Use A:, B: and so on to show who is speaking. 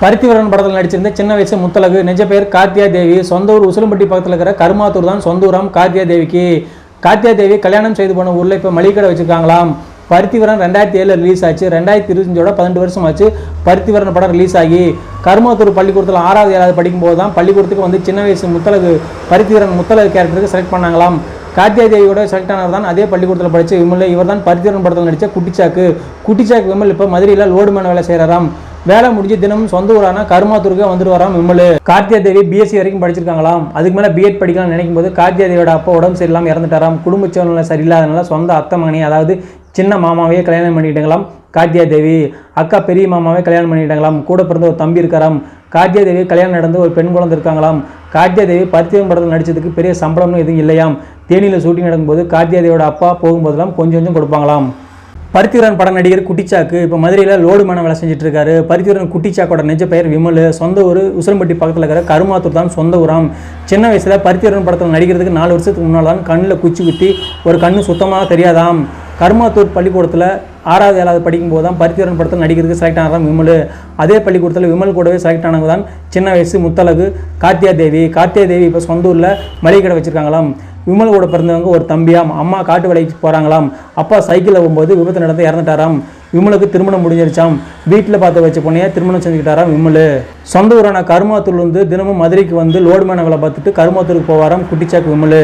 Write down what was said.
A: பருத்திவரன் படத்தில் நடிச்சிருந்த சின்ன வயசு முத்தலகு நிஜ பேர் கார்த்தியா தேவி சொந்த ஊர் உசிலம்பட்டி பக்கத்தில் இருக்கிற கருமாத்தூர் தான் சொந்த ஊராம் கார்த்தியா தேவிக்கு கார்த்தியா தேவி கல்யாணம் செய்து போன ஊரில் இப்போ மளிகை கடை வச்சுருக்காங்களாம். பருத்திவரன் ரெண்டாயிரத்தி ஏழில் ரிலீஸ் ஆச்சு. ரெண்டாயிரத்தி இருபத்தஞ்சோட பதினெட்டு வருஷம் ஆச்சு பருத்திவரன் படம் ரிலீஸ் ஆகி. கருமாத்தூர் பள்ளிக்கூடத்தில் ஆறாவது ஏழாவது படிக்கும்போது தான் பள்ளிக்கூடத்துக்கு வந்து சின்ன வயசு முத்தலகு பருத்திவரன் முத்தலகு கேரக்டருக்கு செலக்ட் பண்ணாங்களாம். கார்த்தியா தேவியோட செலக்ட் ஆனவர் தான் அதே பள்ளிக்கூடத்தில் படித்த விமல் இவர் தான் பருத்திவரன் படத்தில் நடித்த குட்டிச்சாக்கு. குட்டிச்சாக்கு விமல் இப்போ மதுரையில் லோடுமேன் வேலை செய்கிறாராம் வேலை முடிஞ்சு தினமும் சொந்த ஊரான கருமாத்தூருக்கு வந்துட்டு வராம் விமல். கார்த்தியா தேவி பிஎஸ்சி வரைக்கும் படிச்சிருக்காங்களாம். அதுக்கு மேலே பிஎட் படிக்கலாம்னு நினைக்கும் போது கார்த்தியா தேவியோட அப்பா உடம்பு சரியில்லாமல் இறந்துட்டாராம். குடும்ப சூழ்நிலை சரியில்லாதனால சொந்த அத்தை மகனி அதாவது சின்ன மாமாவையே கல்யாணம் பண்ணிட்டாங்களாம் கார்த்தியா தேவி. அக்கா பெரிய மாமாவே கல்யாணம் பண்ணிட்டாங்களாம் கூட பிறந்த ஒரு தம்பி இருக்காராம். கார்த்தியா தேவி கல்யாணம் நடந்து ஒரு பெண் குழந்தை இருக்காங்களாம். கார்த்தியா தேவி பருத்தியம் படத்தில் நடிச்சதுக்கு பெரிய சம்பளம்னு எதுவும் இல்லையாம். தேனியில் ஷூட்டிங் நடக்கும்போது கார்த்தியா தேவியோட அப்பா போகும்போதெல்லாம் கொஞ்சம் கொஞ்சம் கொடுப்பாங்களாம். பருத்திவரன் பட நடிகர் குட்டிச்சாக்கு இப்போ மதுரையில் லோடு மேன வேலை செஞ்சுட்டு இருக்காரு பருத்திவரன் குட்டிச்சாக்கோட நிஜ பெயர் விமல். சொந்த ஊர் உசிலம்பட்டி பக்கத்தில் இருக்கிற கருமாத்தூர் தான் சொந்த ஊராம். சின்ன வயசில் பருத்திவரன் படத்தில் நடிக்கிறதுக்கு நாலு வருஷத்துக்கு முன்னால் தான் கண்ணில் குச்சி குத்தி ஒரு கண்ணு சுத்தமாக தெரியாதாம். கருமாத்தூர் பள்ளிக்கூடத்தில் ஆறாவது ஏழாவது படிக்கும்போது தான் பருத்திவரன் படத்தில் நடிக்கிறதுக்கு செலக்ட் ஆனாராம் விமல். அதே பள்ளிக்கூடத்தில் விமல் கூடவே செலக்ட் ஆனவங்க தான் சின்ன வயசு முத்தலகு கார்த்தியா தேவி கார்த்தியா தேவி இப்போ சொந்த ஊரில் மளிகை கடை வச்சுருக்காங்களாம். விமல் கூட பிறந்தவங்க ஒரு தம்பியாம். அம்மா காட்டு வேலைக்கு போகிறாங்களாம் அப்பா சைக்கிளில் போகும்போது விபத்து நடந்து இறந்துட்டாராம். விமலுக்கு திருமணம் முடிஞ்சிருச்சாம். வீட்டில் பார்த்து வச்ச பொண்ணையே திருமணம் செஞ்சுக்கிட்டாராம் விமல். சொந்த ஊரான கருமாத்தூர்லேருந்து தினமும் மதுரைக்கு வந்து லோடு மேன வேலை பார்த்துட்டு கருமாத்தூருக்கு போவாராம் குட்டிச்சாக்கு விமல்.